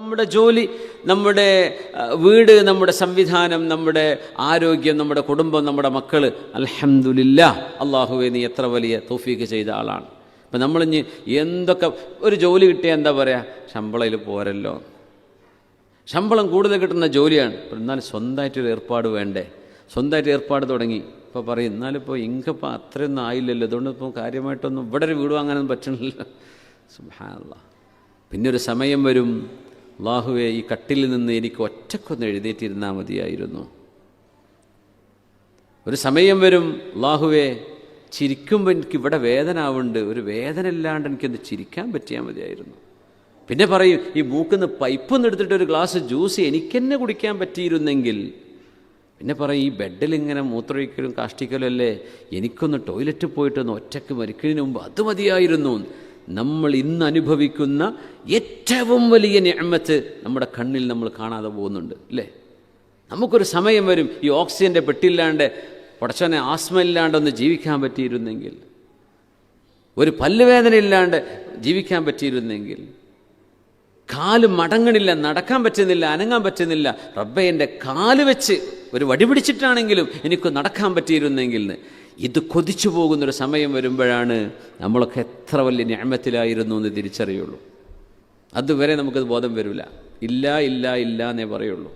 നമ്മുടെ ജോലി നമ്മുടെ വീട് നമ്മുടെ സംവിധാനം നമ്മുടെ ആരോഗ്യം നമ്മുടെ കുടുംബം നമ്മുടെ മക്കൾ അൽഹംദുലില്ലാ അള്ളാഹുവെ നീ എത്ര വലിയ തോഫീക്ക് ചെയ്ത ആളാണ്. അപ്പം നമ്മളിഞ്ഞ് എന്തൊക്കെ ഒരു ജോലി കിട്ടിയാൽ എന്താ പറയുക ശമ്പളയിൽ പോരല്ലോ. ശമ്പളം കൂടുതൽ കിട്ടുന്ന ജോലിയാണ്. എന്നാലും സ്വന്തമായിട്ടൊരു ഏർപ്പാട് വേണ്ടേ? സ്വന്തമായിട്ട് ഏർപ്പാട് തുടങ്ങി. ഇപ്പോൾ പറയും എന്നാലിപ്പോൾ ഇങ്കപ്പോൾ അത്രയൊന്നും ആയില്ലല്ലോ. അതുകൊണ്ട് ഇപ്പോൾ കാര്യമായിട്ടൊന്നും ഇവിടെ ഒരു വീട് വാങ്ങാനൊന്നും പറ്റണില്ല സുഹാനുള്ള പിന്നെ ഒരു സമയം വരും. അള്ളാഹുവെ ഈ കട്ടിലിൽ നിന്ന് എനിക്ക് ഒറ്റക്കൊന്ന് എഴുന്നേറ്റിരുന്നാൽ മതിയായിരുന്നു. ഒരു സമയം വരും അള്ളാഹുവെ ചിരിക്കുമ്പോൾ എനിക്ക് ഇവിടെ വേദന ആവുന്നുണ്ട് ഒരു വേദന ഇല്ലാണ്ട് എനിക്കൊന്ന് ചിരിക്കാൻ പറ്റിയാൽ മതിയായിരുന്നു. പിന്നെ പറയും ഈ മൂക്കുന്ന് പൈപ്പൊന്ന് എടുത്തിട്ട് ഒരു ഗ്ലാസ് ജ്യൂസ് എനിക്കെന്നെ കുടിക്കാൻ പറ്റിയിരുന്നെങ്കിൽ. പിന്നെ പറയും ഈ ബെഡിൽ ഇങ്ങനെ മൂത്രമൊഴിക്കലും കാഷ്ടിക്കലും അല്ലേ? എനിക്കൊന്ന് ടോയ്ലറ്റിൽ പോയിട്ടൊന്ന് ഒറ്റയ്ക്ക് മരിക്കുന്നതിന് മുമ്പ് അത് മതിയായിരുന്നു. നമ്മൾ ഇന്ന് അനുഭവിക്കുന്ന ഏറ്റവും വലിയ ഞമ്മത്ത് നമ്മുടെ കണ്ണിൽ നമ്മൾ കാണാതെ പോകുന്നുണ്ട് അല്ലേ? നമുക്കൊരു സമയം വരും ഈ ഓക്സിജന്റെ പെട്ടില്ലാണ്ട് പടച്ചനെ ആസ്മ ഇല്ലാണ്ടൊന്ന് ജീവിക്കാൻ പറ്റിയിരുന്നെങ്കിൽ ഒരു പല്ലുവേദന ഇല്ലാണ്ട് ജീവിക്കാൻ പറ്റിയിരുന്നെങ്കിൽ കാൽ മടങ്ങണില്ല നടക്കാൻ പറ്റുന്നില്ല അനങ്ങാൻ പറ്റുന്നില്ല റബ്ബെ എന്റെ കാൽ വെച്ച് ഒരു വടി പിടിച്ചിട്ടാണെങ്കിലും എനിക്ക് നടക്കാൻ പറ്റിയിരുന്നെങ്കിൽ. ഇത് കൊതിച്ചു പോകുന്നൊരു സമയം വരുമ്പോഴാണ് നമ്മളൊക്കെ എത്ര വലിയ ഞാമത്തിലായിരുന്നു എന്ന് തിരിച്ചറിയുള്ളൂ. അതുവരെ നമുക്കത് ബോധം വരില്ല. ഇല്ല ഇല്ല ഇല്ല എന്നേ പറയുള്ളൂ.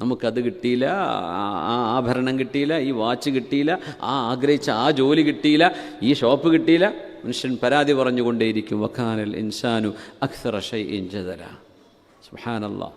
നമുക്കത് കിട്ടിയില്ല ആ- ആ ആഭരണം കിട്ടിയില്ല ഈ വാച്ച് കിട്ടിയില്ല ആ ആഗ്രഹിച്ച ആ ജോലി കിട്ടിയില്ല ഈ ഷോപ്പ് കിട്ടിയില്ല. മനുഷ്യൻ പരാതി പറഞ്ഞുകൊണ്ടേയിരിക്കും. വഖാനൽ ഇൻസാനു അക്സറ ഷൈ ഇഞ്ചതല സുഹാനല്ലാ